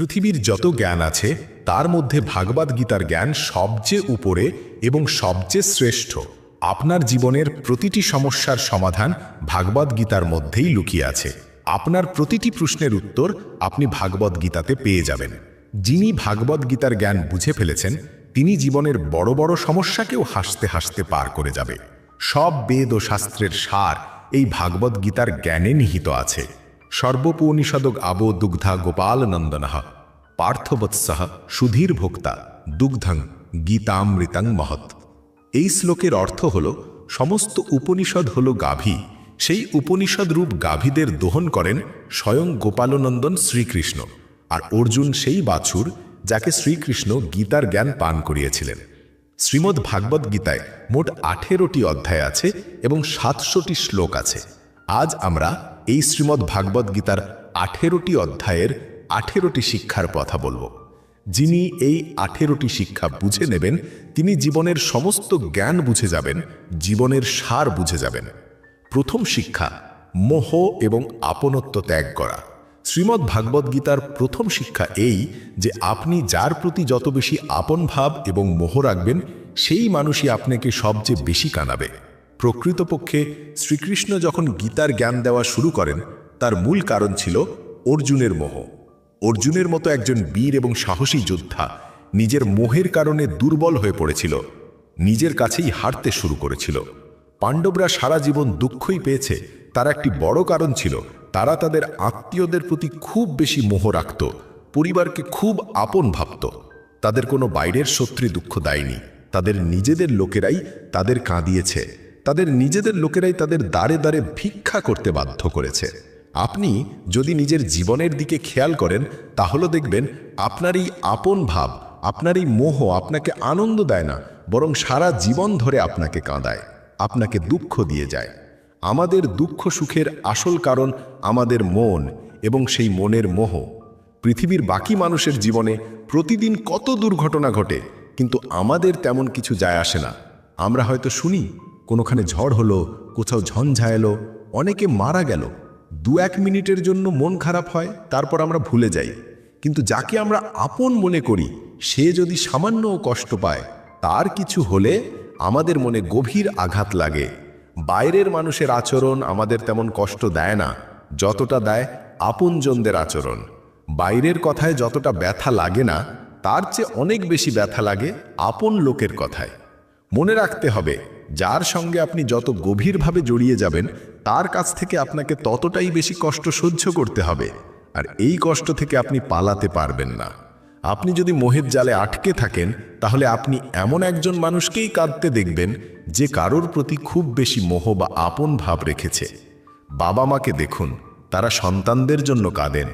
পৃথিবীর যত জ্ঞান আছে, তার মধ্যে ভাগবত গীতার জ্ঞান সবচেয়ে উপরে এবং সবচেয়ে শ্রেষ্ঠ। আপনার জীবনের প্রতিটি সমস্যার সমাধান ভাগবত গীতার মধ্যেই লুকিয়ে আছে। আপনার প্রতিটি প্রশ্নের উত্তর আপনি ভাগবত গীতাতে পেয়ে যাবেন। যিনি ভাগবত গীতার জ্ঞান বুঝে ফেলেছেন, তিনি জীবনের বড় বড় সমস্যাকেও হাসতে হাসতে পার করে যাবে। সব বেদ ও শাস্ত্রের সার এই ভাগবত গীতার জ্ঞানে নিহিত আছে। সর্বপৌনিষদক আবো দুগ্ধা গোপাল নন্দনঃ পার্থবৎসহ সুধীর ভোক্তা দুগ্ধং গীতামৃতং মহৎ। এই শ্লোকের অর্থ হল, সমস্ত উপনিষদ হল গাভী। সেই উপনিষদ রূপ গাভীদের দোহন করেন স্বয়ং গোপালনন্দন শ্রীকৃষ্ণ। আর অর্জুন সেই বাছুর যাকে শ্রীকৃষ্ণ গীতার জ্ঞান পান করিয়েছিলেন। শ্রীমদ্ ভাগবত গীতায় মোট আঠেরোটি অধ্যায় আছে এবং সাতশোটি শ্লোক আছে। আজ আমরা এই শ্রীমদ্ ভাগবত গীতার আঠেরোটি অধ্যায়ের আঠেরোটি শিক্ষার কথা বলব। যিনি এই আঠেরোটি শিক্ষা বুঝে নেবেন, তিনি জীবনের সমস্ত জ্ঞান বুঝে যাবেন, জীবনের সার বুঝে যাবেন। প্রথম শিক্ষা, মোহ এবং আপনত্ব ত্যাগ করা। শ্রীমদ্ ভাগবত গীতার প্রথম শিক্ষা এই যে আপনি যার প্রতি যত বেশি আপন ভাব এবং মোহ রাখবেন, সেই মানুষই আপনাকে সবচেয়ে বেশি কানাবে। প্রকৃতপক্ষে শ্রীকৃষ্ণ যখন গীতার জ্ঞান দেওয়া শুরু করেন, তার মূল কারণ ছিল অর্জুনের মোহ। অর্জুনের মতো একজন বীর এবং সাহসী যোদ্ধা নিজের মোহের কারণে দুর্বল হয়ে পড়েছিল, নিজের কাছেই হারতে শুরু করেছিল। পাণ্ডবরা সারা জীবন দুঃখই পেয়েছে, তার একটি বড় কারণ ছিল তারা তাদের আত্মীয়দের প্রতি খুব বেশি মোহ রাখত, পরিবারকে খুব আপন ভাবত। তাদের কোনো বাইরের শত্রু দুঃখ দেয়নি, তাদের নিজেদের লোকেরাই তাদের কাঁদিয়েছে। তাদের নিজেদের লোকেরাই তাদের দাঁড়ে দাঁড়ে ভিক্ষা করতে বাধ্য করেছে। আপনি যদি নিজের জীবনের দিকে খেয়াল করেন, তাহলে দেখবেন আপনার এই আপন ভাব আপনার এই মোহ আপনাকে আনন্দ দেয় না, বরং সারা জীবন ধরে আপনাকে কাঁদায়, আপনাকে দুঃখ দিয়ে যায়। আমাদের দুঃখ সুখের আসল কারণ আমাদের মন এবং সেই মনের মোহ। পৃথিবীর বাকি মানুষের জীবনে প্রতিদিন কত দুর্ঘটনা ঘটে, কিন্তু আমাদের তেমন কিছু যায় আসে না। আমরা হয়তো শুনি কোনোখানে ঝড় হলো, কোথাও ঝঞ্ঝা এলো, অনেকে মারা গেল। দু এক মিনিটের জন্য মন খারাপ হয়, তারপর আমরা ভুলে যাই। কিন্তু যাকে আমরা আপন মনে করি, সে যদি সামান্য কষ্ট পায়, তার কিছু হলে আমাদের মনে গভীর আঘাত লাগে। বাইরের মানুষের আচরণ আমাদের তেমন কষ্ট দেয় না, যতটা দেয় আপনজনদের আচরণ। বাইরের কথায় যতটা ব্যথা লাগে না, তার চেয়ে অনেক বেশি ব্যথা লাগে আপন লোকের কথায়। মনে রাখতে হবে যার সঙ্গে আপনি যত গভীরভাবে জড়িয়ে যাবেন, তার কাছ থেকে আপনাকে ততটাই বেশি কষ্ট সহ্য করতে হবে। আর এই কষ্ট থেকে আপনি পালাতে পারবেন না। আপনি যদি মোহের জালে আটকে থাকেন, তাহলে আপনি এমন একজন মানুষকেই কাঁদতে দেখবেন, যে কারোর প্রতি খুব বেশি মোহ বা আপন ভাব রেখেছে। বাবা মাকে দেখুন, তারা সন্তানদের জন্য কাঁদেন।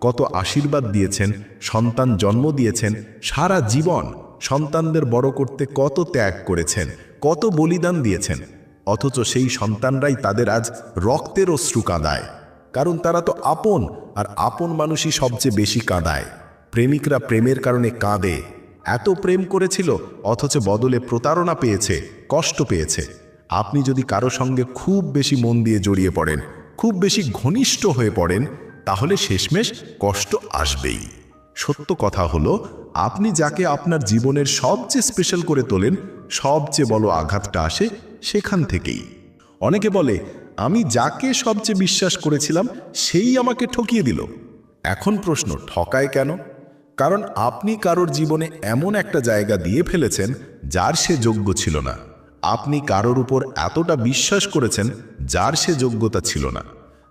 কত আশীর্বাদ দিয়েছেন, সন্তান জন্ম দিয়েছেন, সারা জীবন সন্তানদের বড় করতে কত ত্যাগ করেছেন কত বলিদান দিয়েছেন, অথচ সেই সন্তানরাই তাদের আজ রক্তের অশ্রু কাঁদায়। কারণ তারা তো আপন, আর আপন মানুষই সবচেয়ে বেশি কাঁদায়। প্রেমিকরা প্রেমের কারণে কাঁদে। এত প্রেম করেছিল, অথচ বদলে প্রতারণা পেয়েছে, কষ্ট পেয়েছে। আপনি যদি কারও সঙ্গে খুব বেশি মন দিয়ে জড়িয়ে পড়েন, খুব বেশি ঘনিষ্ঠ হয়ে পড়েন, তাহলে শেষমেশ কষ্ট আসবেই। সত্য কথা হলো, আপনি যাকে আপনার জীবনের সবচেয়ে স্পেশাল করে তোলেন, সবচেয়ে বড় আঘাতটা আসে সেখান থেকেই। অনেকে বলে, আমি যাকে সবচেয়ে বিশ্বাস করেছিলাম, সেই আমাকে ঠকিয়ে দিল। এখন প্রশ্ন, ঠকায় কেন? কারণ আপনি কারোর জীবনে এমন একটা জায়গা দিয়ে ফেলেছেন, যার সে যোগ্য ছিল না। আপনি কারোর উপর এতটা বিশ্বাস করেছেন, যার সে যোগ্যতা ছিল না।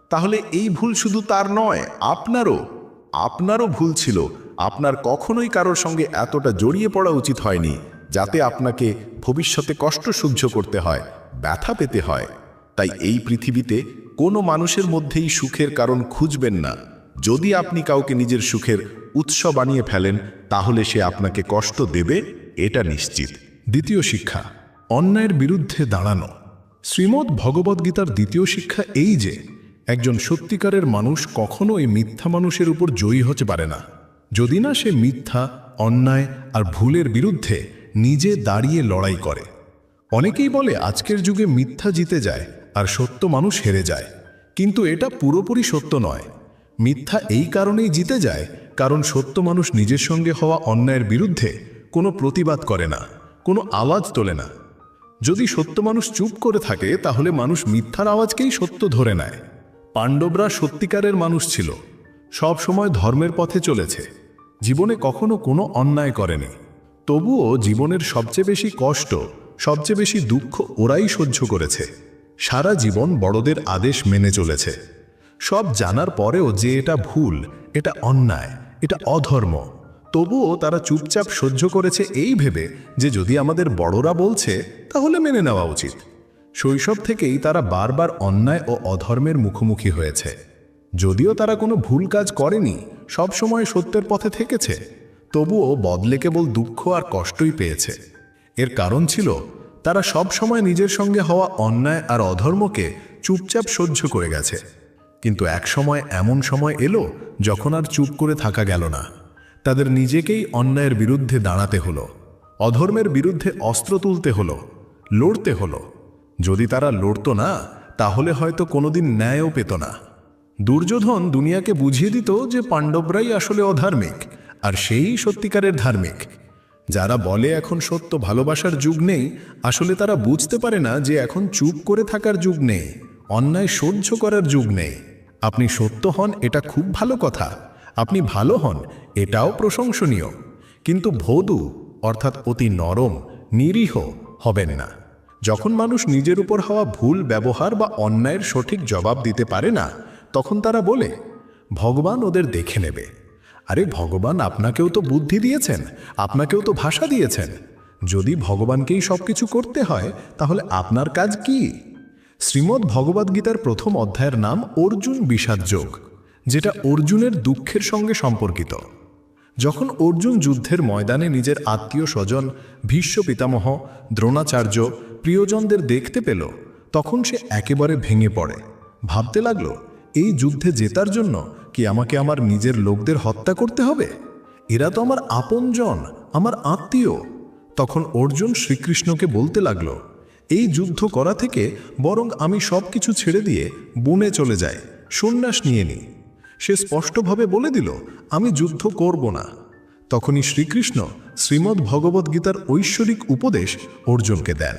তাহলে এই ভুল শুধু তার নয়, আপনারও। আপনারও ভুল ছিল। আপনার কখনোই কারোর সঙ্গে এতটা জড়িয়ে পড়া উচিত হয়নি, যাতে আপনাকে ভবিষ্যতে কষ্ট সহ্য করতে হয়, ব্যথা পেতে হয়। তাই এই পৃথিবীতে কোনো মানুষের মধ্যেই সুখের কারণ খুঁজবেন না। যদি আপনি কাউকে নিজের সুখের উৎস বানিয়ে ফেলেন, তাহলে সে আপনাকে কষ্ট দেবে, এটা নিশ্চিত। দ্বিতীয় শিক্ষা অন্যায়ের বিরুদ্ধে দাঁড়ানো। শ্রীমদ্ ভগবদ্গীতার দ্বিতীয় শিক্ষা এই যে একজন সত্যিকারের মানুষ কখনো এই মিথ্যা মানুষের উপর জয়ী হতে পারে না। যদি না সে মিথ্যা, অন্যায় আর ভুলের বিরুদ্ধে নিজে দাঁড়িয়ে লড়াই করে। অনেকেই বলে, আজকের যুগে মিথ্যা জিতে যায় আর সত্য মানুষ হেরে যায়। কিন্তু এটা পুরোপুরি সত্য নয়। মিথ্যা এই কারণেই জিতে যায় কারণ সত্য মানুষ নিজের সঙ্গে হওয়া অন্যায়ের বিরুদ্ধে কোনো প্রতিবাদ করে না, কোনো আওয়াজ তোলে না। যদি সত্য মানুষ চুপ করে থাকে, তাহলে মানুষ মিথ্যার আওয়াজকেই সত্য ধরে নেয়। পাণ্ডবরা সত্যিকারের মানুষ ছিল। সব সময় ধর্মের পথে চলেছে। জীবনে কখনো কোনো অন্যায় করেনি। তবুও জীবনের সবচেয়ে বেশি কষ্ট, সবচেয়ে বেশি দুঃখ ওরাই সহ্য করেছে। সারা জীবন বড়দের আদেশ মেনে চলেছে। সব জানার পরেও যে এটা ভুল, এটা অন্যায়, এটা অধর্ম, তবুও তারা চুপচাপ সহ্য করেছে এই ভেবে যে যদি আমাদের বড়রা বলছে, তাহলে মেনে নেওয়া উচিত। শৈশব থেকেই তারা বারবার অন্যায় ও অধর্মের মুখোমুখি হয়েছে। যদিও তারা কোনো ভুল কাজ করেনি, সব সময় সত্যের পথে থেকেছে, তবুও বদলে কেবল দুঃখ আর কষ্টই পেয়েছে। এর কারণ ছিল, তারা সব সময় নিজের সঙ্গে হওয়া অন্যায় আর অধর্মকে চুপচাপ সহ্য করে গেছে। কিন্তু এক সময় এমন সময় এলো, যখন আর চুপ করে থাকা গেল না। তাদের নিজেকেই অন্যায়ের বিরুদ্ধে দাঁড়াতে হলো, অধর্মের বিরুদ্ধে অস্ত্র তুলতে হলো, লড়তে হলো। যদি তারা লড়তো না, তাহলে হয়তো কোনোদিন ন্যায়ও পেত না। দুর্যোধন দুনিয়াকে বুঝিয়ে দিত যে পাণ্ডবরাই আসলে অধার্মিক, আর সেই সত্যিকারের ধার্মিক। যারা বলে এখন সত্য ভালোবাসার যুগ নেই, আসলে তারা বুঝতে পারে না যে এখন চুপ করে থাকার যুগ নেই, অন্যায় সহ্য করার যুগ নেই। আপনি সত্য হন, এটা খুব ভালো কথা। আপনি ভালো হন, এটাও প্রশংসনীয়। কিন্তু ভদু, অর্থাৎ অতি নরম, নিরীহ হবেন না। যখন মানুষ নিজের উপর হওয়া ভুল ব্যবহার বা অন্যায়ের সঠিক জবাব দিতে পারে না, তখন তারা বলে, ভগবান ওদের দেখে নেবে। আরে ভগবান আপনাকেও তো বুদ্ধি দিয়েছেন, আপনাকেও তো ভাষা দিয়েছেন। যদি ভগবানকেই সব কিছু করতে হয়, তাহলে আপনার কাজ কি? শ্রীমদ্ ভগবদ্গীতার প্রথম অধ্যায়ের নাম অর্জুন বিষাদ যোগ, যেটা অর্জুনের দুঃখের সঙ্গে সম্পর্কিত। যখন অর্জুন যুদ্ধের ময়দানে নিজের আত্মীয় স্বজন ভীষ্ম পিতামহ, দ্রোণাচার্য প্রিয়জনদের দেখতে পেল, তখন সে একেবারে ভেঙে পড়ে। ভাবতে লাগল, এই যুদ্ধে জেতার জন্য কি আমাকে আমার নিজের লোকদের হত্যা করতে হবে? এরা তো আমার আপনজন, আমার আত্মীয়। তখন অর্জুন শ্রীকৃষ্ণকে বলতে লাগল, এই যুদ্ধ করা থেকে বরং আমি সব কিছু ছেড়ে দিয়ে বনে চলে যাই, সন্ন্যাস নিয়ে নিই। সে স্পষ্টভাবে বলে দিল, আমি যুদ্ধ করব না। তখনই শ্রীকৃষ্ণ শ্রীমদ্ ভগবদ্গীতার ঐশ্বরিক উপদেশ অর্জুনকে দেন।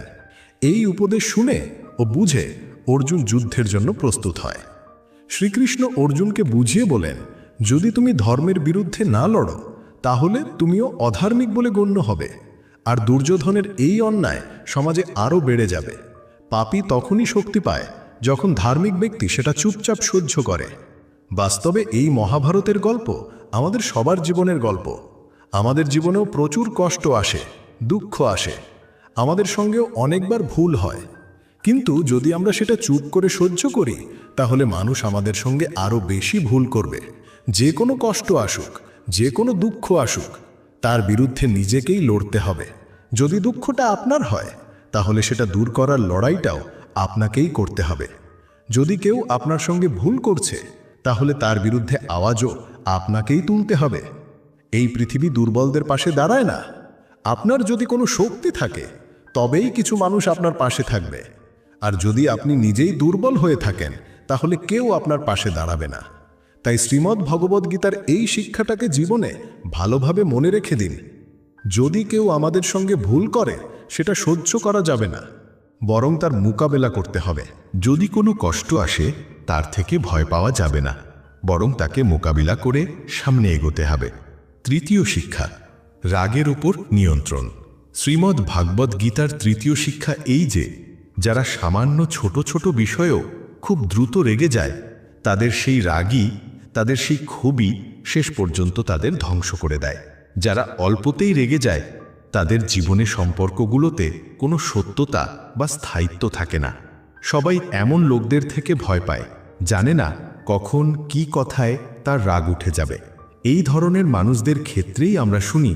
এই উপদেশ শুনে ও বুঝে অর্জুন যুদ্ধের জন্য প্রস্তুত হয়। শ্রীকৃষ্ণ অর্জুনকে বুঝিয়ে বলেন, যদি তুমি ধর্মের বিরুদ্ধে না লড়ো, তাহলে তুমিও অধার্মিক বলে গণ্য হবে। আর দুর্যোধনের এই অন্যায় সমাজে আরও বেড়ে যাবে। পাপী তখনই শক্তি পায় যখন ধার্মিক ব্যক্তি সেটা চুপচাপ সহ্য করে। বাস্তবে এই মহাভারতের গল্প আমাদের সবার জীবনের গল্প। আমাদের জীবনেও প্রচুর কষ্ট আসে, দুঃখ আসে। আমাদের সঙ্গেও অনেকবার ভুল হয়। কিন্তু যদি আমরা সেটা চুপ করে সহ্য করি, তাহলে মানুষ আমাদের সঙ্গে আরও বেশি ভুল করবে। যে কোনো কষ্ট আসুক, যে কোনো দুঃখ আসুক, তার বিরুদ্ধে নিজেকেই লড়তে হবে। যদি দুঃখটা আপনার হয়, তাহলে সেটা দূর করার লড়াইটাও আপনাকেই করতে হবে। যদি কেউ আপনার সঙ্গে ভুল করছে, তাহলে তার বিরুদ্ধে আওয়াজও আপনাকেই তুলতে হবে। এই পৃথিবী দুর্বলদের পাশে দাঁড়ায় না। আপনার যদি কোনো শক্তি থাকে তবেই কিছু মানুষ আপনার পাশে থাকবে। আর যদি আপনি নিজেই দুর্বল হয়ে থাকেন, তাহলে কেউ আপনার পাশে দাঁড়াবে না। তাই শ্রীমদ্ ভগবদ্গীতার এই শিক্ষাটাকে জীবনে ভালোভাবে মনে রেখে দিন। যদি কেউ আমাদের সঙ্গে ভুল করে, সেটা সহ্য করা যাবে না। বরং তার মোকাবেলা করতে হবে। যদি কোনো কষ্ট আসে, তার থেকে ভয় পাওয়া যাবে না। বরং তাকে মোকাবিলা করে সামনে এগোতে হবে। তৃতীয় শিক্ষা, রাগের উপর নিয়ন্ত্রণ। শ্রীমদ্ ভাগবত গীতার তৃতীয় শিক্ষা এই যে, যারা সামান্য ছোট ছোট বিষয়েও খুব দ্রুত রেগে যায়, তাদের সেই রাগই, তাদের সেই ক্ষোভই শেষ পর্যন্ত তাদের ধ্বংস করে দেয়। যারা অল্পতেই রেগে যায়, তাদের জীবনে সম্পর্কগুলোতে কোনো সত্যতা বা স্থায়িত্ব থাকে না। সবাই এমন লোকদের থেকে ভয় পায়, জানে না কখন কি কথায় তার রাগ উঠে যাবে। এই ধরনের মানুষদের ক্ষেত্রেই আমরা শুনি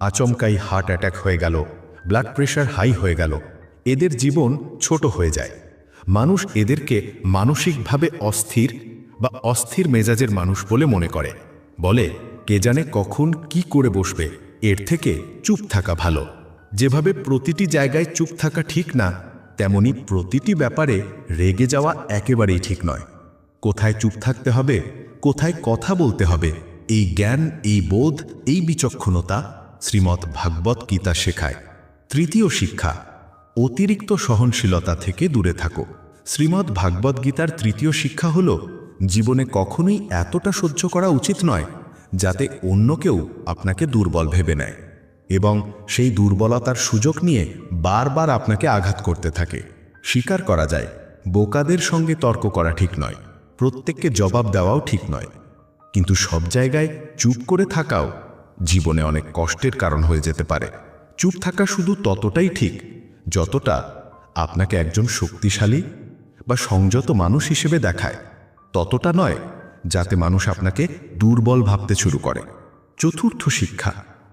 আচমকাই হার্ট অ্যাটাক হয়ে গেল, ব্লাড প্রেশার হাই হয়ে গেল, এদের জীবন ছোট হয়ে যায়। মানুষ এদেরকে মানসিকভাবে অস্থির বা অস্থির মেজাজের মানুষ বলে মনে করে। বলে, কে জানে কখন কি করে বসবে, এর থেকে চুপ থাকা ভালো। যেভাবে প্রতিটি জায়গায় চুপ থাকা ঠিক না, তেমনি প্রতিটি ব্যাপারে রেগে যাওয়া একেবারেই ঠিক নয়। কোথায় চুপ থাকতে হবে, কোথায় কথা বলতে হবে, এই জ্ঞান, এই বোধ, এই বিচক্ষণতা শ্রীমৎ ভাগবত গীতা শেখায়। তৃতীয় শিক্ষা, অতিরিক্ত সহনশীলতা থেকে দূরে থাকো। শ্রীমৎ ভাগবত গীতার তৃতীয় শিক্ষা হল, জীবনে কখনোই এতটা সহ্য করা উচিত নয়, যাতে অন্য কেউ আপনাকে দুর্বল ভেবে নেয় এবং সেই দুর্বলতার সুযোগ নিয়ে বারবার আপনাকে আঘাত করতে থাকে। স্বীকার করা যায়, বোকাদের সঙ্গে তর্ক করা ঠিক নয়, প্রত্যেককে জবাব দেওয়াও ঠিক নয়। কিন্তু সব জায়গায় চুপ করে থাকাও জীবনে অনেক কষ্টের কারণ হয়ে যেতে পারে। চুপ থাকা শুধু ততটাই ঠিক যতটা আপনাকে একজন শক্তিশালী বা সংযত মানুষ হিসেবে দেখায়। ততটা নয় যাতে মানুষ আপনাকে দুর্বল ভাবতে শুরু করে। চতুর্থ শিক্ষা,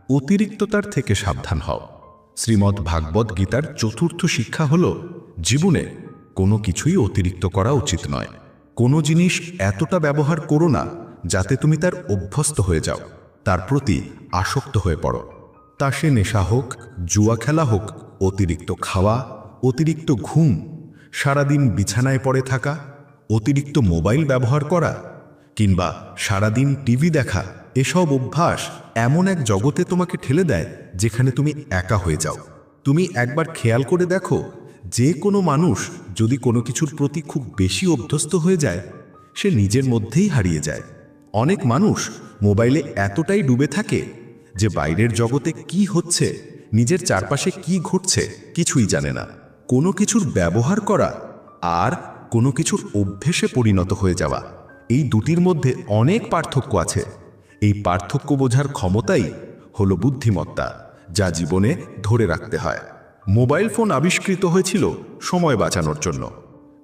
অতিরিক্ততার থেকে সাবধান হও। শ্রীমদ্ ভাগবত গীতার চতুর্থ শিক্ষা হল, জীবনে কোনো কিছুই অতিরিক্ত করা উচিত নয়। কোনো জিনিস এতটা ব্যবহার করো না যাতে তুমি তার অভ্যস্ত হয়ে যাও। তার প্রতি আসক্ত হয়ে পড়ো। তা সে নেশা হোক, জুয়া খেলা হোক, অতিরিক্ত খাওয়া, অতিরিক্ত ঘুম, সারাদিন বিছানায় পড়ে থাকা, অতিরিক্ত মোবাইল ব্যবহার করা, কিংবা সারাদিন টিভি দেখা, এসব অভ্যাস এমন এক জগতে তোমাকে ঠেলে দেয় যেখানে তুমি একা হয়ে যাও। তুমি একবার খেয়াল করে দেখো, যে কোনো মানুষ যদি কোনো কিছুর প্রতি খুব বেশি অভ্যস্ত হয়ে যায়, সে নিজের মধ্যেই হারিয়ে যায়। অনেক মানুষ মোবাইলে এতটাই ডুবে থাকে যে বাইরের জগতে কি হচ্ছে, নিজের চারপাশে কি ঘটছে কিছুই জানে না। কোনো কিছুর ব্যবহার করা আর কোনো কিছুর অভ্যেসে পরিণত হয়ে যাওয়া। এই দুটির মধ্যে অনেক পার্থক্য আছে। এই পার্থক্য বোঝার ক্ষমতাই হলো বুদ্ধিমত্তা, যা জীবনে ধরে রাখতে হয়। মোবাইল ফোন আবিষ্কৃত হয়েছিল সময় বাঁচানোর জন্য।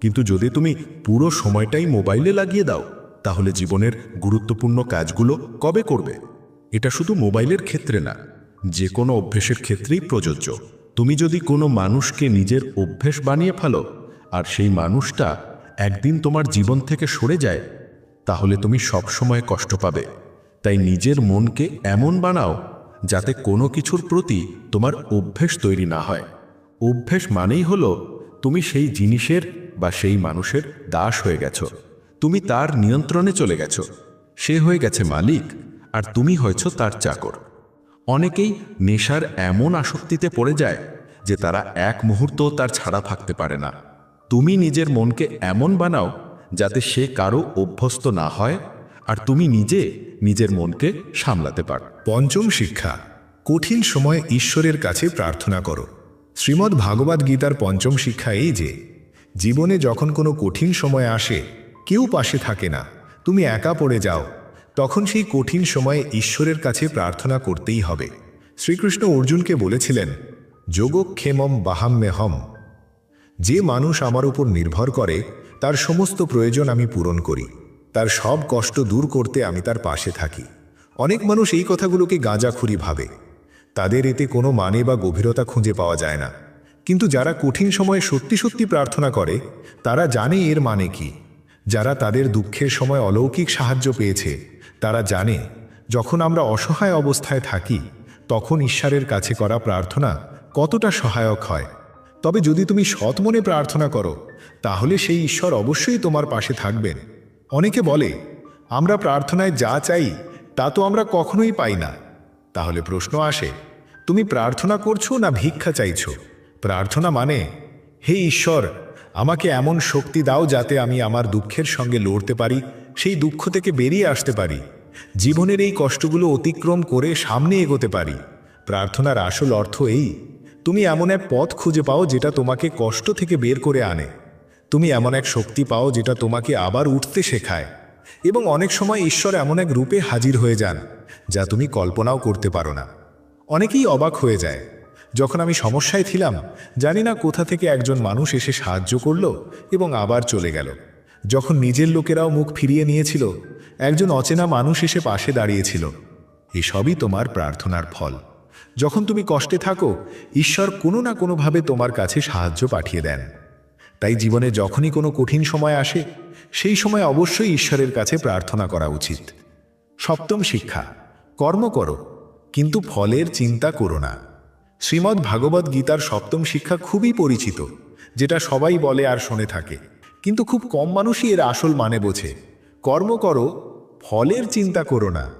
কিন্তু যদি তুমি পুরো সময়টাই মোবাইলে লাগিয়ে দাও তাহলে জীবনের গুরুত্বপূর্ণ কাজগুলো কবে করবে? এটা শুধু মোবাইলের ক্ষেত্রে না, যে কোনো অভ্যেসের ক্ষেত্রেই প্রযোজ্য। তুমি যদি কোনো মানুষকে নিজের অভ্যেস বানিয়ে ফেলো, আর সেই মানুষটা একদিন তোমার জীবন থেকে সরে যায়, তাহলে তুমি সব সময় কষ্ট পাবে। তাই নিজের মনকে এমন বানাও, যাতে কোনো কিছুর প্রতি তোমার অভ্যেস তৈরি না হয়। অভ্যেস মানেই হলো, তুমি সেই জিনিসের বা সেই মানুষের দাস হয়ে গেছো। তুমি তার নিয়ন্ত্রণে চলে গেছো। সে হয়ে গেছে মালিক, আর তুমি হয়েছ তার চাকর। অনেকেই নেশার এমন আসক্তিতে পড়ে যায় যে তারা এক মুহূর্ত তার ছাড়া থাকতে পারে না। তুমি নিজের মনকে এমন বানাও যাতে সে কারও অভ্যস্ত না হয়, আর তুমি নিজে নিজের মনকে সামলাতে পারো। পঞ্চম শিক্ষা, কঠিন সময়ে ঈশ্বরের কাছে প্রার্থনা করো। শ্রীমদ্ ভাগবত গীতার পঞ্চম শিক্ষা এই যে, জীবনে যখন কোনো কঠিন সময় আসে কেউ পাশে থাকে না। তুমি একা পড়ে যাও। তখন সেই কঠিন সময়ে ঈশ্বরের কাছে প্রার্থনা করতেই হবে। শ্রীকৃষ্ণ অর্জুনকে বলেছিলেন, যোগক্ষেমম বাহাম্যহম। যে মানুষ আমার উপর নির্ভর করে, তার সমস্ত প্রয়োজন আমি পূরণ করি। তার সব কষ্ট দূর করতে আমি তার পাশে থাকি। অনেক মানুষ এই কথাগুলোকে গাঁজাখুরি ভাবে। তাদের এতে কোনো মানে বা গভীরতা খুঁজে পাওয়া যায় না। কিন্তু যারা কঠিন সময়ে সত্যি সত্যি প্রার্থনা করে, তারা জানে এর মানে কি। যারা তাদের দুঃখের সময় অলৌকিক সাহায্য পেয়েছে, তারা জানে, যখন আমরা অসহায় অবস্থায় থাকি, তখন ঈশ্বরের কাছে করা প্রার্থনা কতটা সহায়ক হয়। তবে যদি তুমি সৎ মনে প্রার্থনা করো, তাহলে সেই ঈশ্বর অবশ্যই তোমার পাশে থাকবেন। অনেকে বলে, আমরা প্রার্থনায় যা চাই, তা তো আমরা কখনোই পাই না। তাহলে প্রশ্ন আসে, তুমি প্রার্থনা করছ না ভিক্ষা চাইছো? প্রার্থনা মানে হে ঈশ্বর আমাকে এমন শক্তি দাও যাতে আমি আমার দুঃখের সঙ্গে লড়তে পারি, সেই দুঃখ থেকে বেরিয়ে আসতে পারি। জীবনের এই কষ্টগুলো অতিক্রম করে সামনে এগোতে পারি। প্রার্থনার আসল অর্থ এই, তুমি এমন এক পথ খুঁজে পাও যেটা তোমাকে কষ্ট থেকে বের করে আনে। তুমি এমন এক শক্তি পাও যেটা তোমাকে আবার উঠতে শেখায়। এবং অনেক সময় ঈশ্বর এমন এক রূপে হাজির হয়ে যান, যা তুমি কল্পনাও করতে পারো না। অনেকেই অবাক হয়ে যায় যখন আমি সমস্যায় ছিলাম, জানি না কোথা থেকে একজন মানুষ এসে সাহায্য করল এবং আবার চলে গেল। যখন নিজের লোকেরাও মুখ ফিরিয়ে নিয়েছিল, একজন অচেনা মানুষ এসে পাশে দাঁড়িয়েছিল। এসবই তোমার প্রার্থনার ফল। যখন তুমি কষ্টে থাকো, ঈশ্বর কোনো না কোনোভাবে তোমার কাছে সাহায্য পাঠিয়ে দেন। তাই জীবনে যখনই কোনো কঠিন সময় আসে, সেই সময় অবশ্যই ঈশ্বরের কাছে প্রার্থনা করা উচিত। সপ্তম শিক্ষা, কর্ম করো, কিন্তু ফলের চিন্তা করো না। শ্রীমদ্ ভাগবত গীতার সপ্তম শিক্ষা খুবই পরিচিত, যেটা সবাই বলে আর শোনে থাকে। কিন্তু খুব কম মানুষই এর আসল মানে বোঝে। কর্ম করো, ফলের চিন্তা করো না।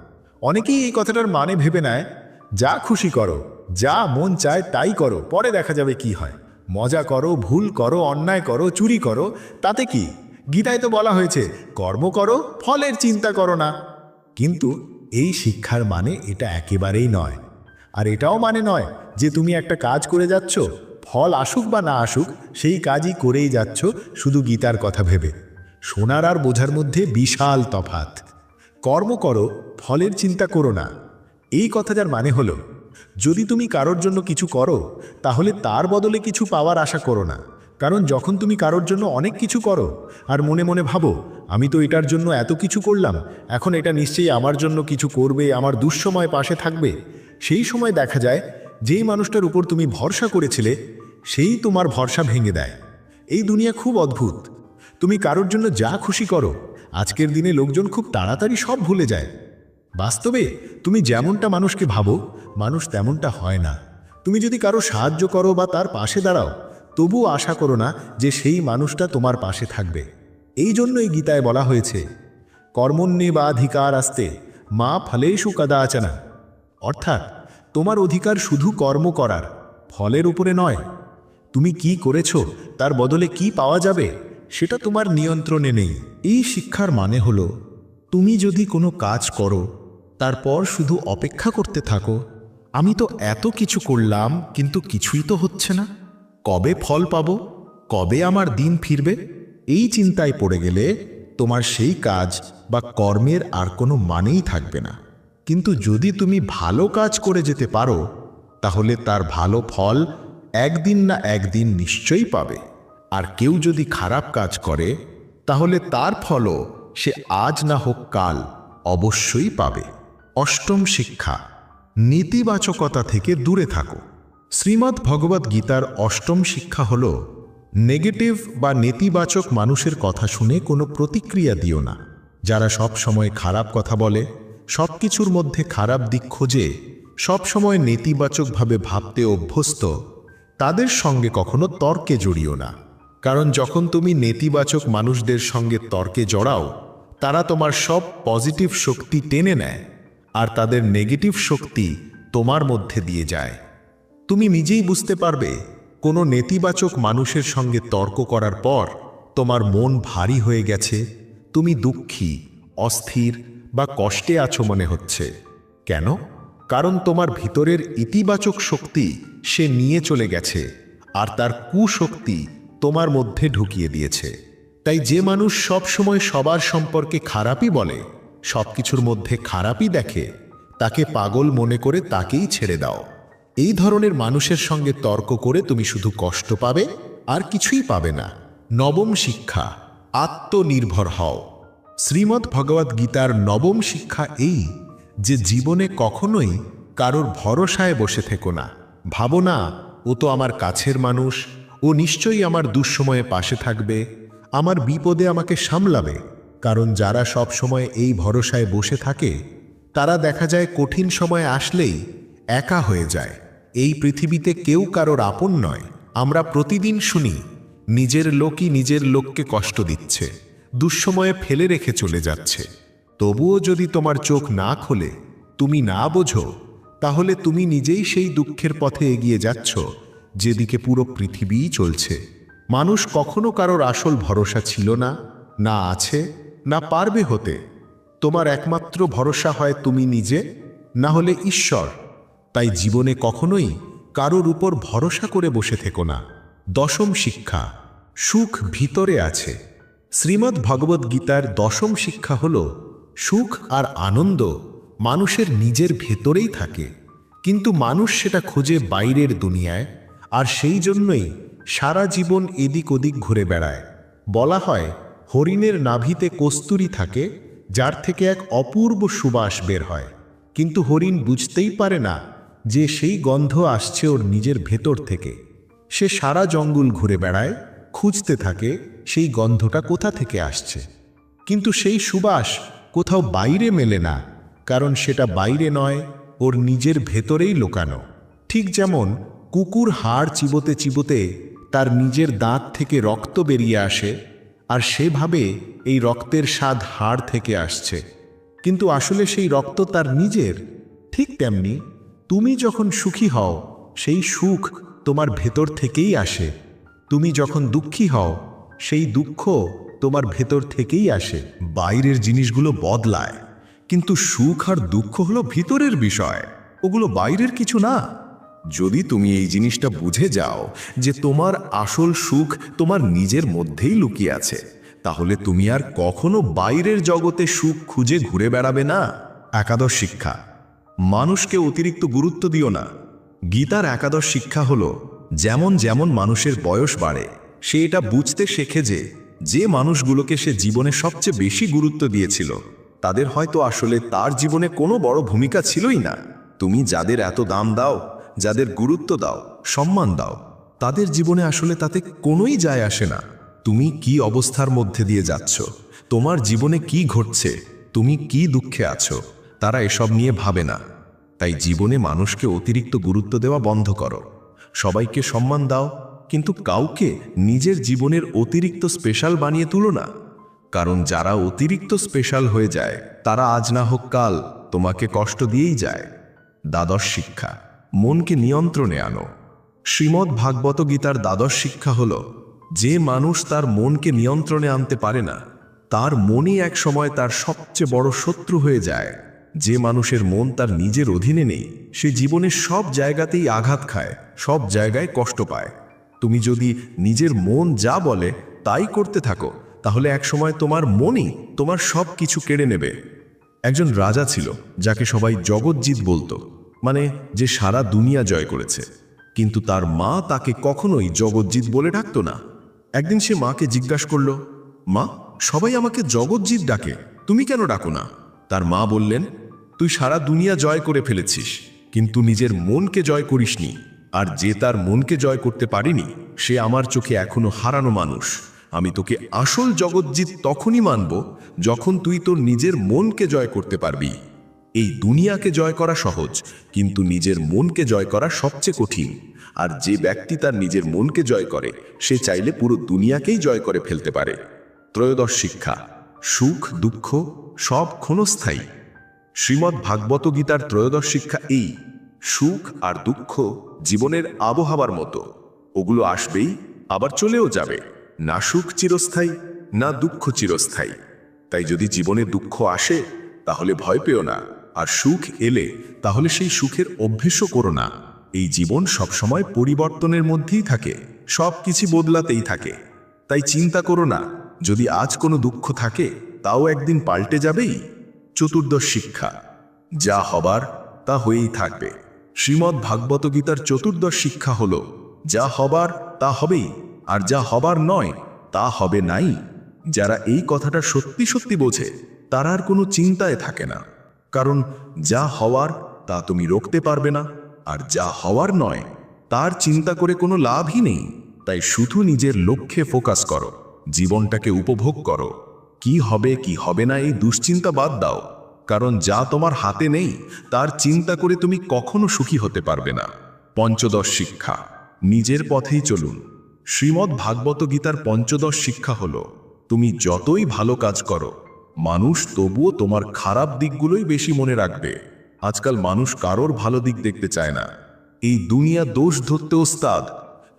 অনেকেই এই কথাটার মানে ভেবে নেয়, যা খুশি করো, যা মন চায় তাই করো, পরে দেখা যাবে কি হয়। মজা করো, ভুল করো, অন্যায় করো, চুরি করো, তাতে কি? গীতায় তো বলা হয়েছে, কর্ম করো, ফলের চিন্তা করো না। কিন্তু এই শিক্ষার মানে এটা একেবারেই নয়। আর এটাও মানে নয় যে তুমি একটা কাজ করে যাচ্ছ, ফল আসুক বা না আসুক, সেই কাজই করেই যাচ্ছ, শুধু গীতার কথা ভেবে। শোনার আর বোঝার মধ্যে বিশাল তফাত কর্ম করো, ফলের চিন্তা করো না। এই কথা যার মানে হলো, যদি তুমি কারোর জন্য কিছু করো, তাহলে তার বদলে কিছু পাওয়ার আশা করো না। কারণ যখন তুমি কারোর জন্য অনেক কিছু করো, আর মনে মনে ভাবো, আমি তো এটার জন্য এত কিছু করলাম, এখন এটা নিশ্চয়ই আমার জন্য কিছু করবে, আমার দুঃসময় পাশে থাকবে, সেই সময় দেখা যায় যেই মানুষটার উপর তুমি ভরসা করেছিলে, সেই তোমার ভরসা ভেঙে দেয়। এই দুনিয়া খুব অদ্ভুত। তুমি কারোর জন্য যা খুশি করো, আজকের দিনে লোকজন খুব তাড়াতাড়ি সব ভুলে যায়। বাস্তবে, তুমি যেমনটা মানুষকে ভাবো, মানুষ তেমনটা হয় না। তুমি যদি কারও সাহায্য করো বা তার পাশে দাঁড়াও, তবুও আশা করো না যে সেই মানুষটা তোমার পাশে থাকবে। এই জন্যই গীতায় বলা হয়েছে, কর্মণ্যে বা অধিকার আসতে, মা ফলেষু কদাচনা। অর্থাৎ তোমার অধিকার শুধু কর্ম করার, ফলের উপরে নয়। তুমি কি করেছ, তার বদলে কি পাওয়া যাবে, সেটা তোমার নিয়ন্ত্রণে নেই। এই শিক্ষার মানে হলো, তুমি যদি কোনো কাজ করো, তারপর শুধু অপেক্ষা করতে থাকো। আমি তো এত কিছু করলাম, কিন্তু কিছুই তো হচ্ছে না। কবে ফল পাবো, কবে আমার দিন ফিরবে, এই চিন্তায় পড়ে গেলে তোমার সেই কাজ বা কর্মের আর কোনো মানেই থাকবে না। কিন্তু যদি তুমি ভালো কাজ করে যেতে পারো, তাহলে তার ভালো ফল একদিন না একদিন নিশ্চয়ই পাবে। আর কেউ যদি খারাপ কাজ করে, তাহলে তার ফলও সে আজ না হোক কাল অবশ্যই পাবে। অষ্টম শিক্ষা, নেতিবাচকতা থেকে দূরে থাকো। শ্রীমদ্ ভগবদ্ গীতার অষ্টম শিক্ষা হল, নেগেটিভ বা নেতিবাচক মানুষের কথা শুনে কোনো প্রতিক্রিয়া দিও না। যারা সব সময় খারাপ কথা বলে সব কিছুর মধ্যে খারাপ দিক খোঁজে, সবসময় নেতিবাচকভাবে ভাবতে অভ্যস্ত, তাদের সঙ্গে কখনো তর্কে জড়িও না। কারণ যখন তুমি নেতিবাচক মানুষদের সঙ্গে তর্কে জড়াও, তারা তোমার সব পজিটিভ শক্তি টেনে নেয়, আর তাদের নেগেটিভ শক্তি তোমার মধ্যে দিয়ে যায়। তুমি নিজেই বুঝতে পারবে, কোনো নেতিবাচক মানুষের সঙ্গে তর্ক করার পর তোমার মন ভারী হয়ে গেছে, তুমি দুঃখী, অস্থির বা কষ্টে আছো মনে হচ্ছে। কেন? কারণ তোমার ভিতরের ইতিবাচক শক্তি সে নিয়ে চলে গেছে, আর তার কুশক্তি তোমার মধ্যে ঢুকিয়ে দিয়েছে। তাই যে মানুষ সব সময় সবার সম্পর্কে খারাপই বলে সব কিছুর মধ্যে খারাপই দেখে, তাকে পাগল মনে করে তাকেই ছেড়ে দাও। এই ধরনের মানুষের সঙ্গে তর্ক করে তুমি শুধু কষ্ট পাবে আর কিছুই পাবে না। নবম শিক্ষা, আত্মনির্ভর হও। শ্রীমদ্ ভগবদ্ গীতার নবম শিক্ষা এই যে জীবনে কখনোই কারোর ভরসায় বসে থেকো না। ভাবো না ও তো আমার কাছের মানুষ, ও নিশ্চয়ই আমার দুঃসময়ে পাশে থাকবে, আমার বিপদে আমাকে সামলাবে। কারণ যারা সব সময় এই ভরসায় বসে থাকে, তারা দেখা যায় কঠিন সময় আসলেই একা হয়ে যায়। এই পৃথিবীতে কেউ কারোর আপন নয়। আমরা প্রতিদিন শুনি, নিজের লোকই নিজের লোককে কষ্ট দিচ্ছে। দুঃসময়ে ফেলে রেখে চলে যাচ্ছে। তবুও যদি তোমার চোখ না খোলে, তুমি না বোঝো, তাহলে তুমি নিজেই সেই দুঃখের পথে এগিয়ে যাচ্ছ, যেদিকে পুরো পৃথিবীই চলছে। মানুষ কখনো কারোর আসল ভরসা ছিল না না আছে, না পারবে হতে। তোমার একমাত্র ভরসা হয় তুমি নিজে, না হলে ঈশ্বর। তাই জীবনে কখনোই কারোর উপর ভরসা করে বসে থেকো না। দশম শিক্ষা, সুখ ভিতরে আছে। শ্রীমদ্ ভগবদ্ গীতার দশম শিক্ষা হল, সুখ আর আনন্দ মানুষের নিজের ভেতরেই থাকে। কিন্তু মানুষ সেটা খোঁজে বাইরের দুনিয়ায়, আর সেই জন্যই সারা জীবন এদিক ওদিক ঘুরে বেড়ায়। বলা হয়, হরিণের নাভিতে কস্তুরি থাকে, যার থেকে এক অপূর্ব সুবাস বের হয়। কিন্তু হরিণ বুঝতেই পারে না যে সেই গন্ধ আসছে ওর নিজের ভেতর থেকে। সে সারা জঙ্গল ঘুরে বেড়ায় খুঁজতে থাকে সেই গন্ধটা কোথা থেকে আসছে। কিন্তু সেই সুবাস কোথাও বাইরে মেলে না, কারণ সেটা বাইরে নয়, ওর নিজের ভেতরেই লোকানো। ঠিক যেমন কুকুর হাড় চিবোতে চিবোতে তার নিজের দাঁত থেকে রক্ত বেরিয়ে আসে, আর সেভাবে এই রক্তের স্বাদ হাড় থেকে আসছে। কিন্তু আসলে সেই রক্ত তার নিজের। ঠিক তেমনি তুমি যখন সুখী হও, সেই সুখ তোমার ভেতর থেকেই আসে। তুমি যখন দুঃখী হও, সেই দুঃখ তোমার ভেতর থেকেই আসে, বাইরের জিনিসগুলো বদলায়। কিন্তু সুখ আর দুঃখ হলো ভিতরের বিষয়, ওগুলো বাইরের কিছু না। যদি তুমি এই জিনিসটা বুঝে যাও যে তোমার আসল সুখ তোমার নিজের মধ্যেই লুকিয়ে আছে, তাহলে তুমি আর কখনো বাইরের জগতে সুখ খুঁজে ঘুরে বেড়াবে না। একাদশ শিক্ষা, মানুষকে অতিরিক্ত গুরুত্ব দিও না। গীতার একাদশ শিক্ষা হলো যেমন যেমন মানুষের বয়স বাড়ে, সে এটা বুঝতে শেখে যে যে মানুষগুলোকে সে জীবনে সবচেয়ে বেশি গুরুত্ব দিয়েছিল, তাদের হয়তো আসলে তার জীবনে কোনো বড় ভূমিকা ছিলই না। তুমি যাদের এত দাম দাও, যাদের গুরুত্ব দাও, সম্মান দাও, তাদের জীবনে আসলে তাতে কোনোই যায় আসে না। তুমি কি অবস্থার মধ্যে দিয়ে যাচ্ছ? তোমার জীবনে কি ঘটছে? তুমি কি দুঃখে আছো? তারা এসব নিয়ে ভাবে না। তাই জীবনে মানুষকে অতিরিক্ত গুরুত্ব দেওয়া বন্ধ করো। সবাইকে সম্মান দাও, কিন্তু কাউকে নিজের জীবনের অতিরিক্ত স্পেশাল বানিয়ে তুলো না। কারণ যারা অতিরিক্ত স্পেশাল হয়ে যায়, তারা আজ না হোক কাল তোমাকে কষ্ট দিয়েই যায়। দ্বাদশ শিক্ষা, মনকে নিয়ন্ত্রণে আনো। শ্রীমদ্ ভাগবত গীতার দ্বাদশ শিক্ষা হল, যে মানুষ তার মনকে নিয়ন্ত্রণে আনতে পারে না, তার মনই এক সময় তার সবচেয়ে বড় শত্রু হয়ে যায়। যে মানুষের মন তার নিজের অধীনে নেই, সে জীবনের সব জায়গাতেই আঘাত খায়, সব জায়গায় কষ্ট পায়। তুমি যদি নিজের মন যা বলে তাই করতে থাকো, তাহলে একসময় তোমার মনই তোমার সব কিছু কেড়ে নেবে। একজন রাজা ছিল, যাকে সবাই জগৎজিৎ বলতো মানে যে সারা দুনিয়া জয় করেছে। কিন্তু তার মা তাকে কখনোই জগৎজিৎ বলে ডাকতো না। একদিন সে মাকে জিজ্ঞাসা করল, মা, সবাই আমাকে জগৎজিৎ ডাকে, তুমি কেন ডাকো না? তার মা বললেন তুই সারা দুনিয়া জয় করে ফেলেছিস, কিন্তু নিজের মনকে জয় করিসনি, আর যে তার মনকে জয় করতে পারিনি, সে আমার চোখে এখনও হারানো মানুষ। আমি তোকে আসল জগৎজিৎ তখনই মানব যখন তুই তোর নিজের মনকে জয় করতে পারবি। এই দুনিয়াকে জয় করা সহজ, কিন্তু নিজের মনকে জয় করা সবচেয়ে কঠিন। আর যে ব্যক্তি তার নিজের মনকে জয় করে, সে চাইলে পুরো দুনিয়াকেই জয় করে ফেলতে পারে। ত্রয়োদশ শিক্ষা, সুখ, দুঃখ, সব ক্ষণস্থায়ী। শ্রীমদ্ ভাগবত গীতার ত্রয়োদশ শিক্ষা এই, সুখ আর দুঃখ জীবনের আবহাওয়ার মতো। ওগুলো আসবেই, আবার চলেও যাবে। না সুখ চিরস্থায়ী, না দুঃখ চিরস্থায়ী। তাই যদি জীবনে দুঃখ আসে, তাহলে ভয় পেও না। আর সুখ এলে, তাহলে সেই সুখের অভ্যেসও করো না। এই জীবন সবসময় পরিবর্তনের মধ্যেই থাকে সব কিছু বদলাতেই থাকে। তাই চিন্তা করো না, যদি আজ কোনো দুঃখ থাকে, তাও একদিন পাল্টে যাবেই। চতুর্দশ শিক্ষা। যা হবার তা হয়েই থাকবে। শ্রীমদ্ ভাগবত গীতার চতুর্দশ শিক্ষা হল, যা হবার তা হবেই, আর যা হবার নয়, তা হবে নাই। যারা এই কথাটা সত্যি সত্যি বোঝে, তার আর কোনো চিন্তায় থাকে না। কারণ যা হওয়ার, তা তুমি রোখতে পারবে না, আর যা হওয়ার নয়, তার চিন্তা করে কোনো লাভই নেই। তাই শুধু নিজের লক্ষ্যে ফোকাস করো, জীবনটাকে উপভোগ করো। কি হবে কি হবে না, এই দুশ্চিন্তা বাদ দাও। কারণ যা তোমার হাতে নেই, তার চিন্তা করে তুমি কখনো সুখী হতে পারবে না। পঞ্চদশ শিক্ষা। নিজের পথেই চলুন। শ্রীমদ্ ভাগবত গীতার পঞ্চদশ শিক্ষা হল, তুমি যতই ভালো কাজ করো, মানুষ তবুও তোমার খারাপ দিকগুলোই বেশি মনে রাখবে। আজকাল মানুষ কারোর ভালো দিক দেখতে চায় না। এই দুনিয়া দোষ ধরতে ওস্তাদ,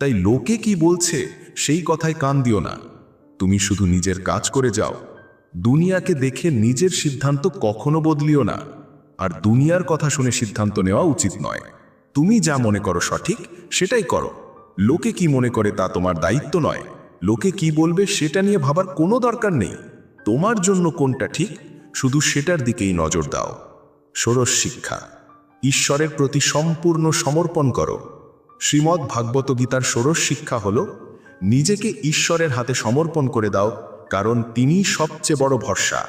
তাই লোকে কি বলছে, সেই কথায় কান দিও না। তুমি শুধু নিজের কাজ করে যাও। দুনিয়াকে দেখে নিজের সিদ্ধান্ত কখনো বদলিও না। আর দুনিয়ার কথা শুনে সিদ্ধান্ত নেওয়া উচিত নয়। তুমি যা মনে করো সঠিক, সেটাই করো। লোকে কি মনে করে তা তোমার দায়িত্ব নয়। লোকে কি বলবে সেটা নিয়ে ভাবার কোনো দরকার নেই। তোমার জন্য কোনটা ঠিক, শুধু সেটার দিকেই নজর দাও। ষোড়শ শিক্ষা, ঈশ্বরের প্রতি সম্পূর্ণ সমর্পণ করো। শ্রীমদ্ ভাগবত গীতার ষোড়শ শিক্ষা হল, নিজেকে ঈশ্বরের হাতে সমর্পণ করে দাও কারণ তিনি সবচেয়ে বড় ভরসা।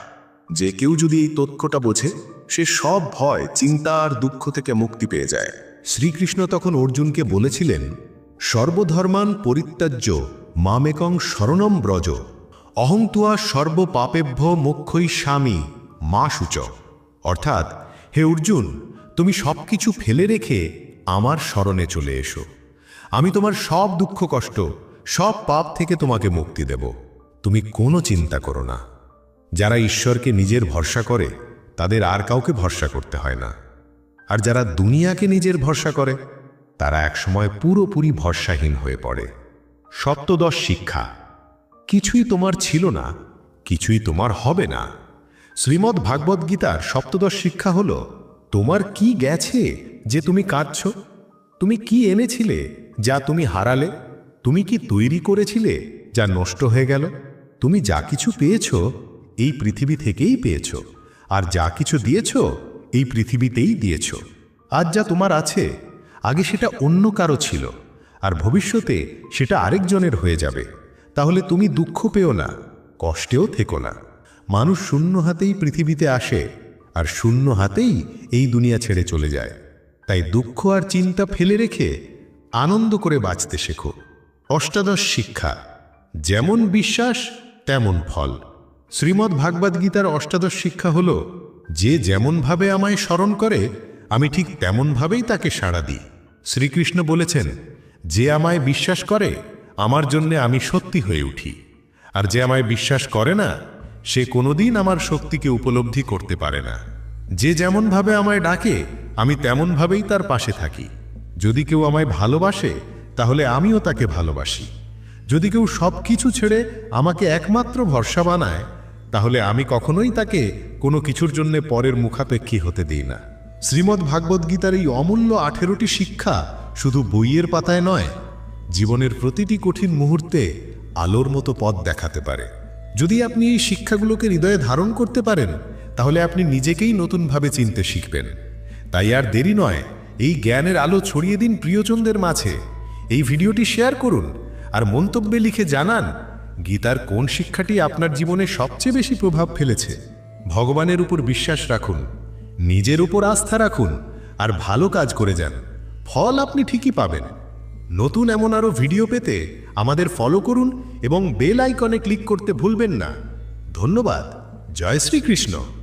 যে কেউ যদি এই তথ্যটা বোঝে, সে সব ভয়, চিন্তা আর দুঃখ থেকে মুক্তি পেয়ে যায়। শ্রীকৃষ্ণ তখন অর্জুনকে বলেছিলেন, সর্বধর্মান পরিত্যাজ্য, মামেকং শরণম ব্রজ, অহংতুয়া সর্বপাপেভ্য মোক্ষই স্বামী, মা সূচ। অর্থাৎ, হে অর্জুন, তুমি সব কিছু ফেলে রেখে আমার স্মরণে চলে এসো। আমি তোমার সব দুঃখ কষ্ট, সব পাপ থেকে তোমাকে মুক্তি দেব। তুমি কোনো চিন্তা করো না। যারা ঈশ্বরকে নিজের ভরসা করে, তাদের আর কাউকে ভরসা করতে হয় না। আর যারা দুনিয়াকে নিজের ভরসা করে, তারা একসময় পুরোপুরি ভরসাহীন হয়ে পড়ে। সপ্তদশ শিক্ষা। কিছুই তোমার ছিল না, কিছুই তোমার হবে না। শ্রীমদ্ ভাগবত গীতার সপ্তদশ শিক্ষা হল, তোমার কি গেছে যে তুমি কাঁদছ? তুমি কি এনেছিলে যা তুমি হারালে? তুমি কি তৈরি করেছিলে যা নষ্ট হয়ে গেল? তুমি যা কিছু পেয়েছ, এই পৃথিবী থেকেই পেয়েছ। আর যা কিছু দিয়েছ, এই পৃথিবীতেই দিয়েছ। আজ যা তোমার আছে, আগে সেটা অন্য কারও ছিল, আর ভবিষ্যতে সেটা আরেকজনের হয়ে যাবে। তাহলে তুমি দুঃখ পেও না, কষ্টেও থেকো না। মানুষ শূন্য হাতেই পৃথিবীতে আসে, আর শূন্য হাতেই এই দুনিয়া ছেড়ে চলে যায়। তাই দুঃখ আর চিন্তা ফেলে রেখে আনন্দ করে বাঁচতে শেখো। অষ্টাদশ শিক্ষা, যেমন বিশ্বাস তেমন ফল। শ্রীমদ্ ভাগবত গীতার অষ্টাদশ শিক্ষা হল, যে যেমনভাবে আমায় স্মরণ করে, আমি ঠিক তেমনভাবেই তাকে সাড়া দিই। শ্রীকৃষ্ণ বলেছেন, যে আমায় বিশ্বাস করে, আমার জন্যে আমি সত্যি হয়ে উঠি। আর যে আমায় বিশ্বাস করে না, সে কোনোদিন আমার শক্তিকে উপলব্ধি করতে পারে না। যে যেমনভাবে আমায় ডাকে, আমি তেমনভাবেই তার পাশে থাকি। যদি কেউ আমায় ভালোবাসে, তাহলে আমিও তাকে ভালোবাসি। যদি কেউ সব কিছু ছেড়ে আমাকে একমাত্র ভরসা বানায়, তাহলে আমি কখনোই তাকে কোনো কিছুর জন্য পরের মুখাপেক্ষী হতে দিই না। শ্রীমদ্ ভাগবত গীতার এই অমূল্য আঠেরোটি শিক্ষা শুধু বইয়ের পাতায় নয়, জীবনের প্রতিটি কঠিন মুহূর্তে আলোর মতো পথ দেখাতে পারে। যদি আপনি এই শিক্ষাগুলোকে হৃদয়ে ধারণ করতে পারেন, তাহলে আপনি নিজেকেই নতুনভাবে চিনতে শিখবেন। তাই আর দেরি নয়, এই জ্ঞানের আলো ছড়িয়ে দিন প্রিয়জনদের মাঝে। এই ভিডিওটি শেয়ার করুন আর মন্তব্যে লিখে জানান, গীতার কোন শিক্ষাটি আপনার জীবনে সবচেয়ে বেশি প্রভাব ফেলেছে? ভগবানের উপর বিশ্বাস রাখুন, নিজের উপর আস্থা রাখুন, আর ভালো কাজ করে যান। ফল আপনি ঠিকই পাবেন। নতুন এমন আরও ভিডিও পেতে আমাদের ফলো করুন এবং বেল আইকনে ক্লিক করতে ভুলবেন না। ধন্যবাদ। জয় শ্রীকৃষ্ণ।